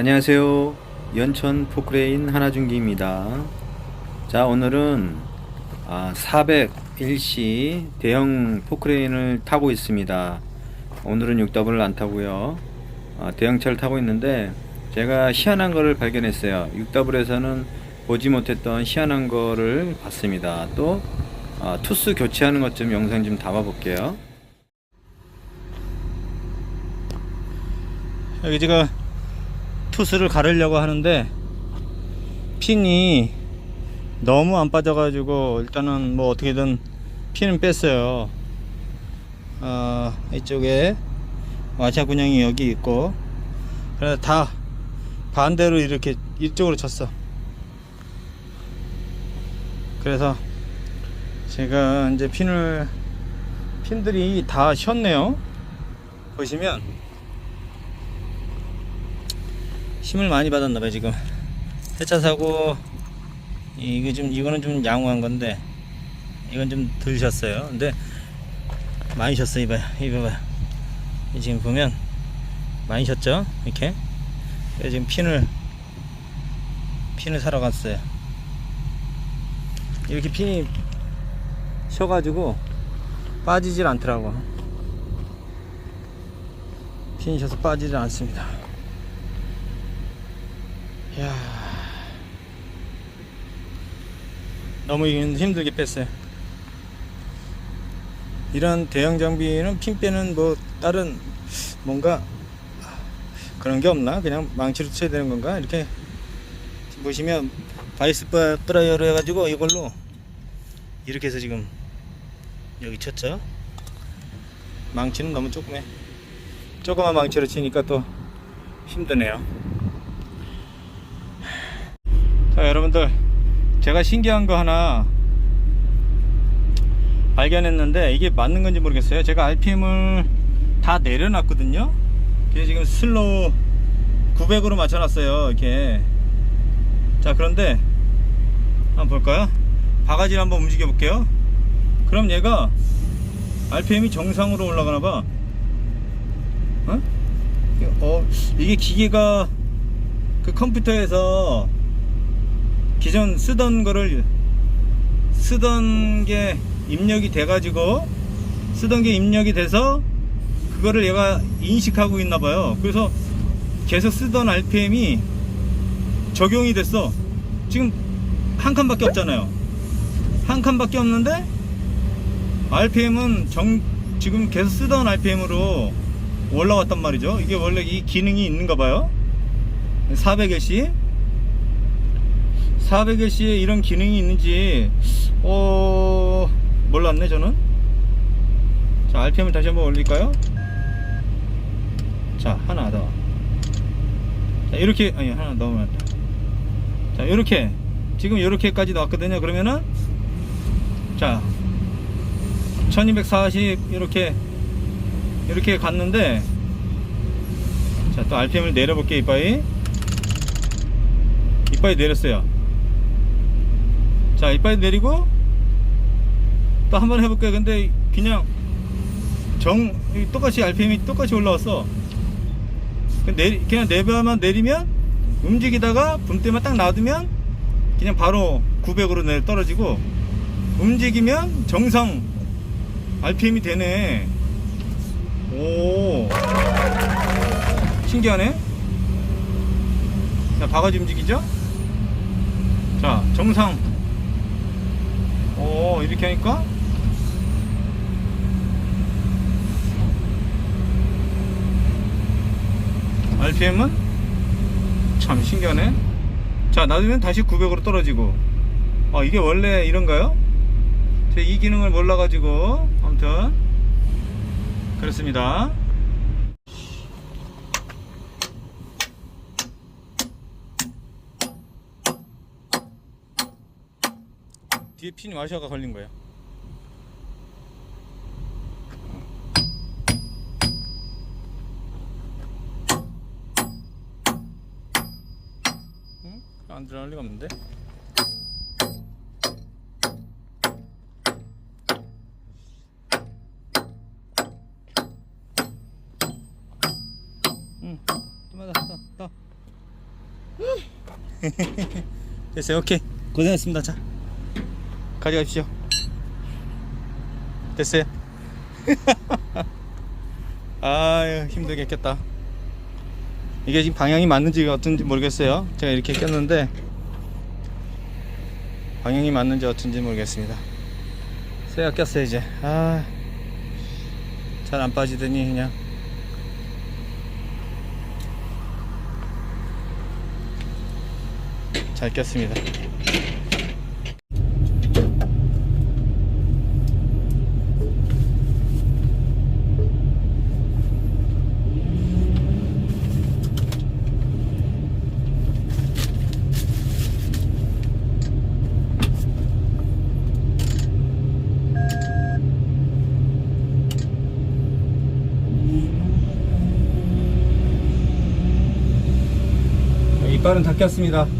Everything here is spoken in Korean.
안녕하세요. 연천 포크레인 하나중기입니다. 자, 오늘은 아, 401C 대형 포크레인을 타고 있습니다. 오늘은 6W를 안 타고요. 아, 대형차를 타고 있는데 제가 희한한 거를 발견했어요. 6W에서는 보지 못했던 희한한 거를 봤습니다. 또 아, 투스 교체하는 것 좀 영상 좀 담아 볼게요. 여기 지금 투스를 가르려고 하는데 핀이 너무 안 빠져가지고 일단은 뭐 어떻게든 핀은 뺐어요. 어, 이쪽에 와샤 군형이 여기 있고 그래서 다 반대로 이렇게 이쪽으로 쳤어. 그래서 제가 이제 핀을 핀들이 다 쉬었네요. 보시면 힘을 많이 받았나봐요 지금. 세차 사고 이거 좀 이거는 좀 양호한 건데 이건 좀덜 쉬었어요. 근데 많이 쉬었어 이봐요 이봐봐요 이 지금 보면 많이 쉬었죠? 이렇게? 지금 핀을 핀을 사러 갔어요. 이렇게 핀이 쉬어가지고 빠지질 않더라고. 핀이 쉬어서 빠지질 않습니다 야 너무 힘들게 뺐어요. 이런 대형 장비는 핀 빼는 뭐 다른 뭔가 그런 게 없나? 그냥 망치로 쳐야 되는 건가? 이렇게 보시면 바이스 프라이어로 해가지고 이걸로 이렇게 해서 지금 여기 쳤죠. 망치는 너무 조그매. 조그만 망치로 치니까 또 힘드네요. 자 여러분들 제가 신기한 거 하나 발견했는데 이게 맞는 건지 모르겠어요. 제가 RPM을 다 내려놨거든요. 그래서 지금 슬로우 900으로 맞춰놨어요 이렇게. 자 그런데 한번 볼까요? 바가지를 한번 움직여 볼게요. 그럼 얘가 RPM이 정상으로 올라가나 봐. 어? 어 이게 기계가 그 컴퓨터에서 기존 쓰던 거를 쓰던 게 입력이 돼 가지고 쓰던 게 입력이 돼서 그거를 얘가 인식하고 있나 봐요. 그래서 계속 쓰던 RPM이 적용이 됐어. 지금 한 칸밖에 없잖아요. 한 칸밖에 없는데 RPM은 정, 지금 계속 쓰던 RPM으로 올라왔단 말이죠. 이게 원래 이 기능이 있는가 봐요. 400LC 400LC에 이런 기능이 있는지 어 몰랐네 저는. 자 RPM을 다시 한번 올릴까요? 자 하나 더. 자, 이렇게 아니 하나 넣으면 자 이렇게. 지금 이렇게까지 나왔거든요. 그러면은 자 1240 이렇게 이렇게 갔는데 자 또 RPM을 내려볼게 이빠이. 이빠이 내렸어요 자 이빨 내리고 또 한 번 해볼게요. 근데 그냥 정 똑같이 RPM이 똑같이 올라왔어. 내리, 그냥 내려만 내리면 움직이다가 붐대만 딱 놔두면 그냥 바로 900으로 내려 떨어지고 움직이면 정상 RPM이 되네. 오. 신기하네. 자 바가지 움직이죠? 자 정상 오 이렇게 하니까? RPM은? 참 신기하네. 자 놔두면 다시 900으로 떨어지고. 아 이게 원래 이런가요? 제 이 기능을 몰라가지고 아무튼. 그렇습니다 뒤에 핀이 와셔가 걸린 거예요. 응? 안 들어갈 리가 없는데? 됐어요. 오케이. 고생했습니다. 자. 가져가십시오. 됐어요. 아유, 힘들겠겠다. 이게 지금 방향이 맞는지 어떤지 모르겠어요. 제가 이렇게 꼈는데 방향이 맞는지 어떤지 모르겠습니다. 새가 꼈어요 이제. 아, 잘 안 빠지더니 그냥. 잘 꼈습니다. 이빨은 다 꼈습니다.